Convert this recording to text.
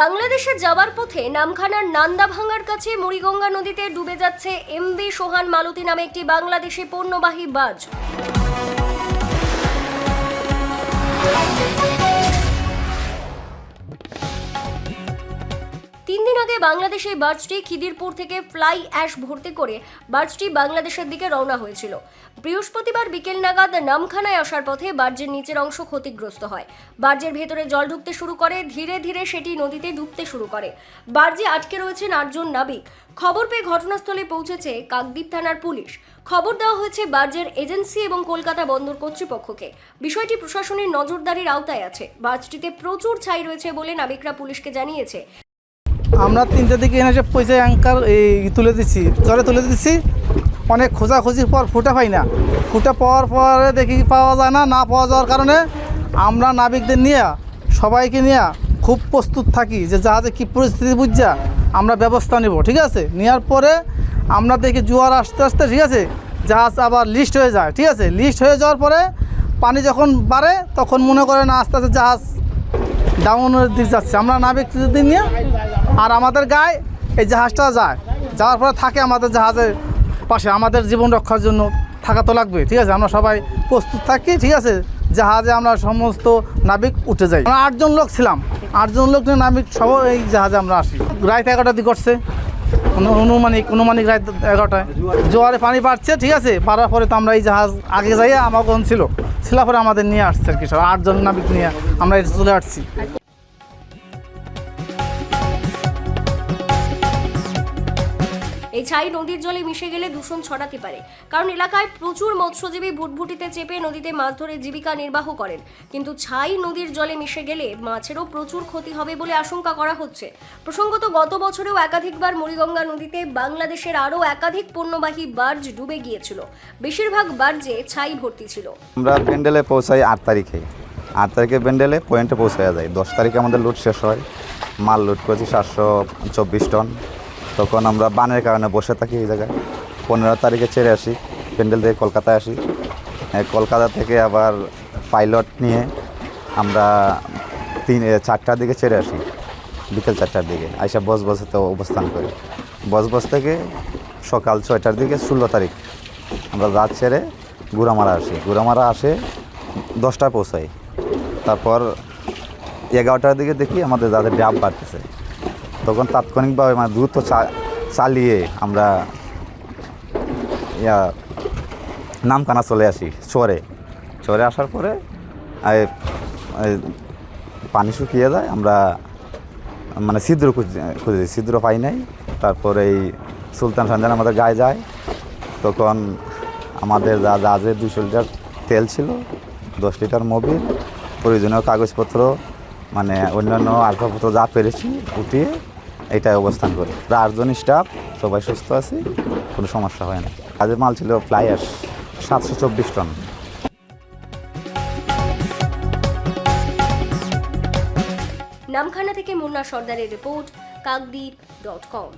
বাংলাদেশে যাওয়ার পথে নামখানার নান্দাভাঙ্গার কাছে মুড়িগঙ্গা নদীতে ডুবে যাচ্ছে এমভি সোহান মালতী নামে একটি বাংলাদেশি পণ্যবাহী বাজ। তিন দিন আগে বাংলাদেশে বার্ডসটি খিদিরপুর থেকে ফ্লাই অ্যাশ ভর্তি করে বার্ডসটি বাংলাদেশের দিকে রওনা হয়েছিল। বৃহস্পতিবার বিকেল নাগাদ নামখানায় আসার পথে বার্জের নিচের অংশ ক্ষতিগ্রস্ত হয়। বার্জের ভেতরে জল ঢুকতে শুরু করে, ধীরে ধীরে সেটি নদীতে ডুবতে শুরু করে। বার্জে আটকে রয়েছেন আটজন নাবিক। খবর পেয়ে ঘটনাস্থলে পৌঁছেছে কাকদ্বীপ থানার পুলিশ। খবর দেওয়া হয়েছে বার্জের এজেন্সি এবং কলকাতা বন্দর কর্তৃপক্ষকে। বিষয়টি প্রশাসনের নজরদারির আওতায় আছে। বার্জটিতে প্রচুর ছাই রয়েছে বলে নাবিকরা পুলিশকে জানিয়েছে। আমরা তিনটে দিকে এনে এসে পয়সা অ্যাঙ্কার, এই তুলে দিচ্ছি চরে তুলে দিচ্ছি অনেক খোঁজাখুঁজির পর ফুটা পাই না। ফুটা পাওয়ার পরে দেখি পাওয়া যায় না না পাওয়া যাওয়ার কারণে আমরা নাবিকদের নিয়ে, সবাইকে নিয়ে খুব প্রস্তুত থাকি যে জাহাজে কী পরিস্থিতি বুঝছা আমরা ব্যবস্থা নেব, ঠিক আছে? নেওয়ার পরে আমরা দেখি জোয়ার আসতে আসতে, ঠিক আছে? জাহাজ আবার লিস্ট হয়ে যায়, ঠিক আছে? লিস্ট হয়ে যাওয়ার পরে পানি যখন বাড়ে, তখন মনে করেন আস্তে আস্তে জাহাজ ডাউনের দিকে যাচ্ছে। আমরা নাবিক নিয়ে আর আমাদের গায়ে এই জাহাজটা যায়। যাওয়ার পরে থাকে আমাদের জাহাজের পাশে, আমাদের জীবন রক্ষার জন্য থাকা তো লাগবে ঠিক আছে? আমরা সবাই প্রস্তুত থাকি, ঠিক আছে? জাহাজে আমরা সমস্ত নাবিক উঠে যাই। আমরা আটজন লোক ছিলাম। আটজন লোক নাবিক সব এই জাহাজে আমরা আসি। রাত এগারোটা দিকে করছে অনুমানিক অনুমানিক রাত এগারোটায়। জোয়ারে পানি বাড়ছে ঠিক আছে? পারার পরে তো আমরা এই জাহাজ আগে যাই আমার ছিল। ছিল পরে আমাদের নিয়ে আসছে আর কি সব। আটজন নাবিক নিয়ে আমরা এটা চলে আসছি। এই ছাই নদীর জলে মিশে গেলে দূষণ ছড়াতে পারে। কারণ এলাকায় প্রচুর মৎস্যজীবী ভুটভুটিতে চেপে নদীতে মাছ ধরে জীবিকা নির্বাহ করেন। কিন্তু ছাই নদীর জলে মিশে গেলে মাছেরও প্রচুর ক্ষতি হবে বলে আশঙ্কা করা হচ্ছে। প্রসঙ্গত, গত বছরেও একাধিকবার মুড়িগঙ্গা নদীতে বাংলাদেশের আরও একাধিক পণ্যবাহী বার্জ ডুবে গিয়েছিল। বেশিরভাগ বার্জে ছাই ভর্তি ছিল। আমরা ব্যান্ডেলে পৌঁছাই আট তারিখে। আট তারিখে ব্যান্ডেলে পয়েন্টে পৌঁছায় যায়। দশ তারিখে আমাদের লুট শেষ হয়। মাল লুট করেছি সাতশো চব্বিশ টন। তখন আমরা বানের কারণে বসে থাকি এই জায়গায়। পনেরো তারিখে ছেড়ে আসি, প্যান্ডেল থেকে কলকাতায় আসি। কলকাতা থেকে আবার পাইলট নিয়ে আমরা তিন চারটার দিকে ছেড়ে আসি, বিকেল চারটার দিকে। আইসা বস বসে অবস্থান করি। বস বস থেকে সকাল ছয়টার দিকে ষোলো তারিখ আমরা রাত ছেড়ে গুড়ামারা আসি। গুড়ামারা আসে দশটায় পৌঁছাই। তারপর এগারোটার দিকে দেখি আমাদের যাদের ডাব বাড়তেছে। তখন তাৎক্ষণিকভাবে মানে দ্রুত চালিয়ে আমরা ইয়া নামখানা চলে আসি, চরে। চরে আসার পরে পানি শুকিয়ে যায়, আমরা মানে ছিদ্র খুঁজে ছিদ্র পাই নাই। তারপরে এই সুলতান সঞ্জান আমাদের গায়ে যায়। তখন আমাদের যা জাহাজে দুশো লিটার তেল ছিল, দশ লিটার মোবিল, প্রয়োজনীয় কাগজপত্র মানে অন্যান্য আসবাবপত্র যা পেরেছি, উঠিয়ে এটাই অবস্থান করি। আটজন স্টাফ সবাই সুস্থ আছে, কোনো সমস্যা হয় না। কাজের মাল ছিল ফ্লাইয়ার, সাতশো চব্বিশ টন। নামখানা থেকে মুন্না সর্দারের রিপোর্ট, কাকদ্বীপ ডট কম।